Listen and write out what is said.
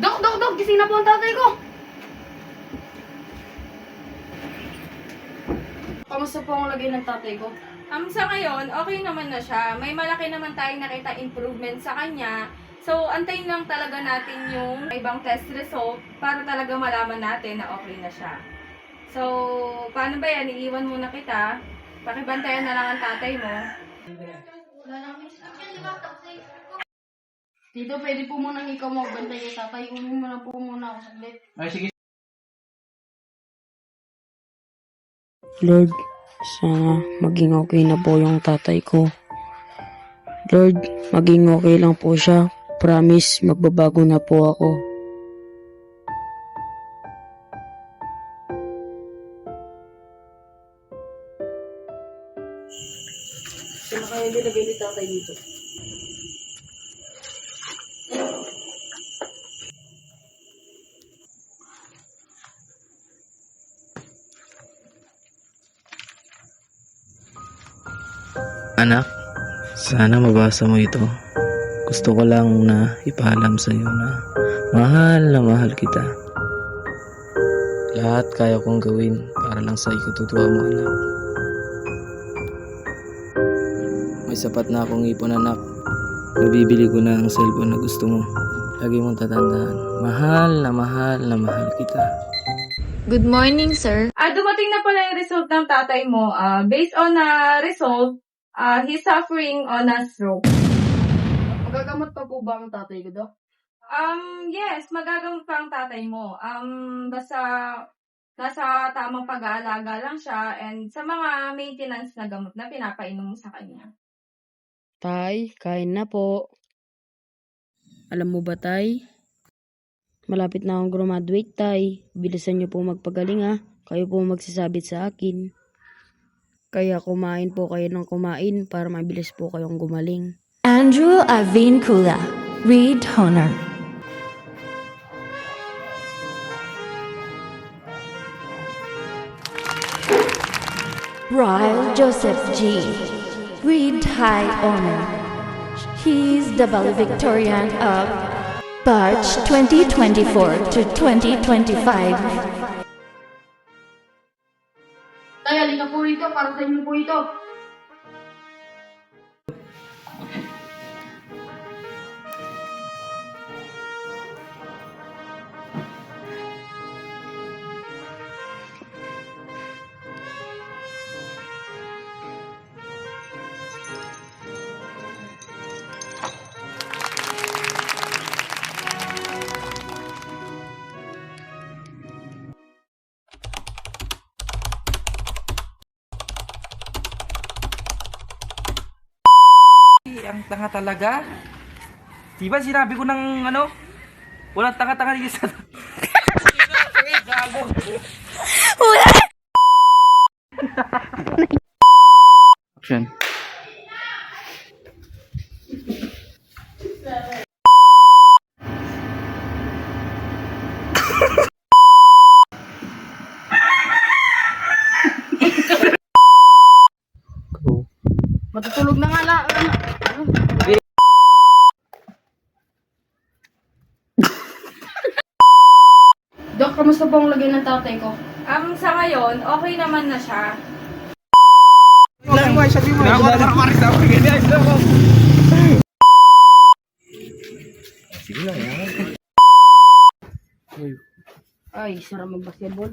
Dok, dok, dok, gising na po ang tatay ko. Kamusta po ang lagay ng tatay ko? Um, sa ngayon, okay naman na siya. May malaki naman tayong nakita improvement sa kanya. So, antayin lang talaga natin yung ibang test result para talaga malaman natin na okay na siya. So, paano ba yan? Iiwan muna kita. Pakibantayan na lang ang tatay mo. Tito, pwede po muna ikaw magbantay kay tatay. Uwi mo na po muna ako saglit. Ay, sige. Lord, sana maging okay na po yung tatay ko. Lord, maging okay lang po siya. Promise, magbabago na po ako. Sino kaya nilagay ni tatay dito? Anak, sana mabasa mo ito. Gusto ko lang na ipaalam sa iyo na mahal na mahal kita. Lahat kaya kong gawin para lang sa ikututuwa mo anak. May sapat na akong ipon anak. Mabibili ko na ang cellphone na gusto mo. Lagi mong tatandaan, mahal na mahal na mahal kita. Good morning, sir. Ah, dumating na pala yung result ng tatay mo. Ah, based on na result, ah, he's suffering on a stroke. Magagamot pa po ba ang tatay ko, Dok? Um, yes, magagamot pa ang tatay mo. Um, basta nasa tamang pag-aalaga lang siya and sa mga maintenance na gamot na pinapainom mo sa kanya. Tay, kain na po. Alam mo ba, Tay? Malapit na akong graduate, Tay. Bilisan niyo po magpagaling, ha? Kayo po magsasabit sa akin. Kaya kumain po kayo ng kumain para mabilis po kayong gumaling. Andrew Avincula, Reed Honor. Ryle Joseph G. Reed High Honor. He is the valedictorian of Batch 2024 to 2025. Rito. Para sa inyo po ito. Ang tanga talaga. Di ba sinabi ko ng ano? Walang tanga-tanga dito sa... Action. Dok, kamusta po ang lagay ng tatay ko? Um, sa ngayon, okay naman na siya. Ay, sarap mag-basketball.